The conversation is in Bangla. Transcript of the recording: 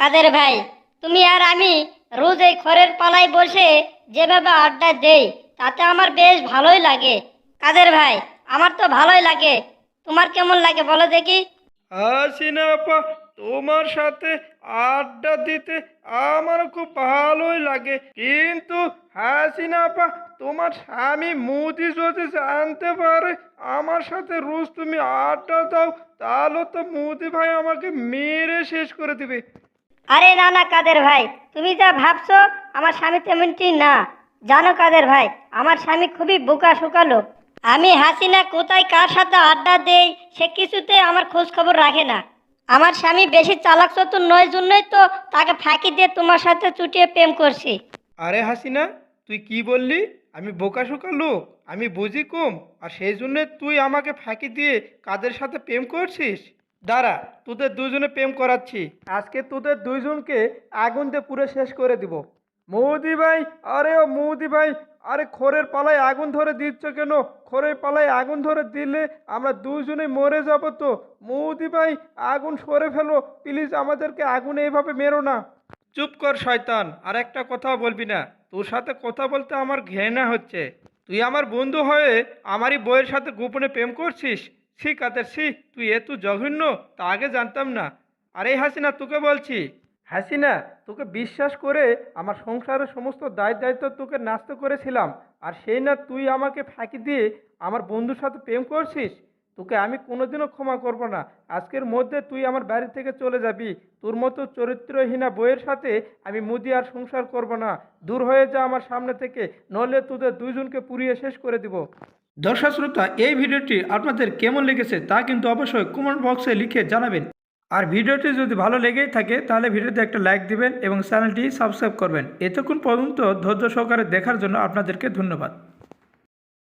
কাদের ভাই? তুমি আর আমি রোজ এই খড়ের পালায় বসে যেভাবে আড্ডা দেই, তাতে আমার বেশ ভালোই লাগে। কাদের ভাই, আমার তো ভালোই লাগে। তোমার কেমন লাগে বলো দেখি। আপা, তোমার সাথে আড্ডা দিতে আমার খুব ভালোই লাগে। কিন্তু হাসিনা আপা, তোমার স্বামী মুদি যদি জানতে পারে আমার সাথে রোজ তুমি আড্ডা দাও, তাহলে তো মুদি ভাই আমাকে মেরে শেষ করে দিবে। আরে না না, কাদের ভাই? তুমি যা ভাবছ, আমার স্বামী তেমনটি না। জানো কাদের ভাই, আমার স্বামী খুবই বোকা শোকা লোক। আমি হাসিনা কোথায়, কার সাথে আড্ডা দেই, সে কিছুতে আমার খোঁজ খবর রাখে না। আমার স্বামী বেশি চালাক চতুর নয়, জন্যই তো তাকে ফাঁকি দিয়ে তোমার সাথে চুটিয়ে প্রেম করছি। আরে হাসিনা, তুই কি বললি? আমি বোকা শোকা লোক, আমি বুঝি কম, আর সেই জন্য তুই আমাকে ফাঁকি দিয়ে কাদের সাথে প্রেম করছিস? দাঁড়া, তোদের দুজনে প্রেম করাচ্ছি। আজকে তোদের দুইজনকে আগুন দিয়ে পুরো শেষ করে দিব। মৌদি ভাই, আরে ও মৌদি ভাই, আরে খড়ের পালায় আগুন ধরে দিচ্ছ কেন? খড়ের পালায় আগুন ধরে দিলে আমরা দুজনে মরে যাব তো। মৌদি ভাই, আগুন সরে ফেলো, প্লিজ আমাদেরকে আগুনে এইভাবে মেরো না। চুপ কর শয়তান, আর একটা কথা বলবি না। তোর সাথে কথা বলতে আমার ঘৃণা হচ্ছে। তুই আমার বন্ধু হয়ে আমারই বইয়ের সাথে গোপনে প্রেম করছিস? ছি কাদের ছি তুই এত জঘন্য, তা আগে জানতাম না। আরে হাসিনা, তোকে বলছি। হাসিনা, তোকে বিশ্বাস করে আমার সংসারের সমস্ত দায় দায়িত্ব তোকে নাস্ত করেছিলাম। আর সেই না তুই আমাকে ফাঁকি দিয়ে আমার বন্ধুর সাথে প্রেম করছিস? তোকে আমি কোনোদিনও ক্ষমা করব না। আজকের মধ্যে তুই আমার বাড়ি থেকে চলে যাবি। তোর মতো চরিত্রহীনা বইয়ের সাথে আমি মুদি আর সংসার করব না। দূর হয়ে যা আমার সামনে থেকে, নইলে তোদের দুইজনকে পুড়িয়ে শেষ করে দিব। দর্শক শ্রোতা, এই ভিডিওটি আপনাদের কেমন লেগেছে তা কিন্তু অবশ্যই কমেন্ট বক্সে লিখে জানাবেন। আর ভিডিওটি যদি ভালো লেগেই থাকে, তাহলে ভিডিওতে একটা লাইক দিবেন এবং চ্যানেলটি সাবস্ক্রাইব করবেন। এতক্ষণ পর্যন্ত ধৈর্য সহকারে দেখার জন্য আপনাদেরকে ধন্যবাদ।